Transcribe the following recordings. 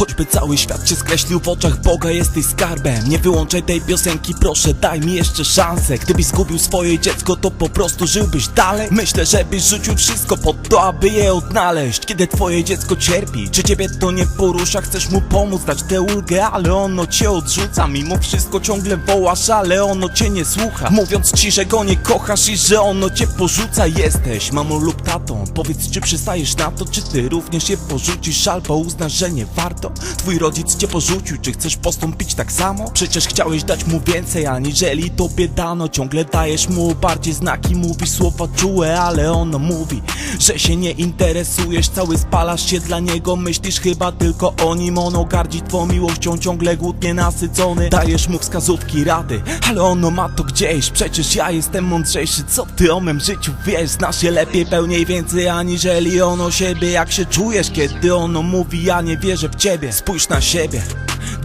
Choćby cały świat cię skreślił w oczach Boga jesteś skarbem. Nie wyłączaj tej piosenki proszę daj mi jeszcze szansę. Gdybyś zgubił swoje dziecko to po prostu żyłbyś dalej. Myślę, żebyś rzucił wszystko po to, aby je odnaleźć. Kiedy twoje dziecko cierpi, czy ciebie to nie porusza Chcesz mu pomóc, dać tę ulgę, ale ono cię odrzuca. Mimo wszystko ciągle wołasz, ale ono cię nie słucha. Mówiąc ci, że go nie kochasz i że ono cię porzuca Jesteś mamą lub tatą, powiedz czy przystajesz na to Czy ty również je porzucisz albo uznasz, że nie warto Twój rodzic cię porzucił, czy chcesz postąpić tak samo? Przecież chciałeś dać mu więcej, aniżeli tobie dano. Ciągle dajesz mu bardziej znaki, mówisz słowa czułe, ale ono mówi Że się nie interesujesz, cały spalasz się dla niego Myślisz chyba tylko o nim, ono gardzi twą miłością Ciągle głódnie nasycony, dajesz mu wskazówki, rady Ale ono ma to gdzieś, przecież ja jestem mądrzejszy Co ty o mym życiu wiesz, znasz się lepiej, pełniej więcej Aniżeli ono siebie, jak się czujesz Kiedy ono mówi, ja nie wierzę w ciebie. Spójrz na siebie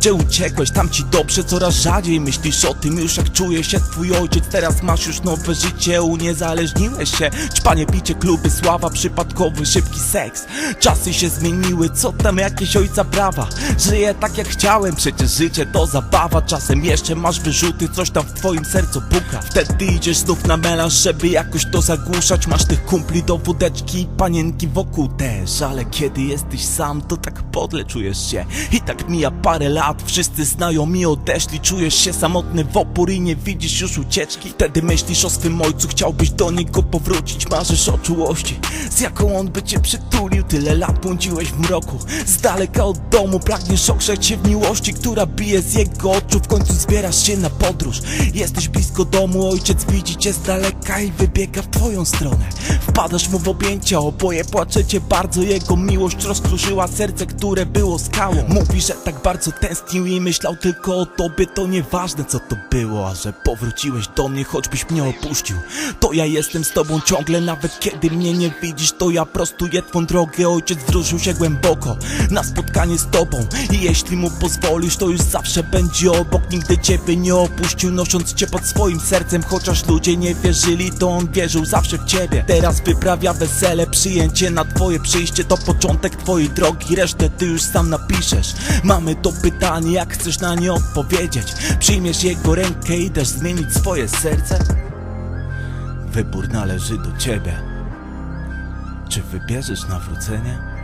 gdzie uciekłeś, tam ci dobrze, coraz rzadziej myślisz o tym już jak czuje się twój ojciec. Teraz masz już nowe życie, uniezależniłeś się. Ćpanie, picie, kluby, sława, przypadkowy, szybki seks. Czasy się zmieniły, co tam jakieś ojca prawa? Żyję tak jak chciałem, przecież życie to zabawa. Czasem jeszcze masz wyrzuty, coś tam w twoim sercu puka. Wtedy idziesz znów na melanż, żeby jakoś to zagłuszać. Masz tych kumpli do wódeczki i panienki wokół też Ale kiedy jesteś sam, to tak podle czujesz się. I tak mija parę lat, wszyscy znajomi odeszli Czujesz się samotny w opór i nie widzisz już ucieczki. Wtedy myślisz o swym ojcu, chciałbyś do niego powrócić Marzysz o czułości, z jaką on by cię przytulił. Tyle lat błądziłeś w mroku, z daleka od domu Pragniesz ogrzeć się w miłości, która bije z jego oczu. W końcu zbierasz się na podróż, jesteś blisko domu Ojciec widzi cię z daleka i wybiega w twoją stronę. Wpadasz mu w objęcia, oboje płaczecie bardzo Jego miłość rozkruszyła serce, które było skałą. Mówi, że tak bardzo tęsknił i myślał tylko o tobie. To nieważne co to było, a że powróciłeś do mnie, choćbyś mnie opuścił. To ja jestem z tobą ciągle, nawet kiedy mnie nie widzisz To ja prostuję twą drogę, ojciec wzruszył się głęboko Na spotkanie z tobą. I jeśli mu pozwolisz To już zawsze będzie obok, nigdy ciebie nie opuścił Nosząc cię pod swoim sercem, chociaż ludzie nie wierzyli To on wierzył zawsze w ciebie. Teraz wyprawia wesele, przyjęcie na twoje To początek twojej drogi, resztę ty już sam napiszesz Mamy to pytanie, jak chcesz na nie odpowiedzieć Przyjmiesz jego rękę i dasz zmienić swoje serce? Wybór należy do ciebie Czy wybierzesz nawrócenie?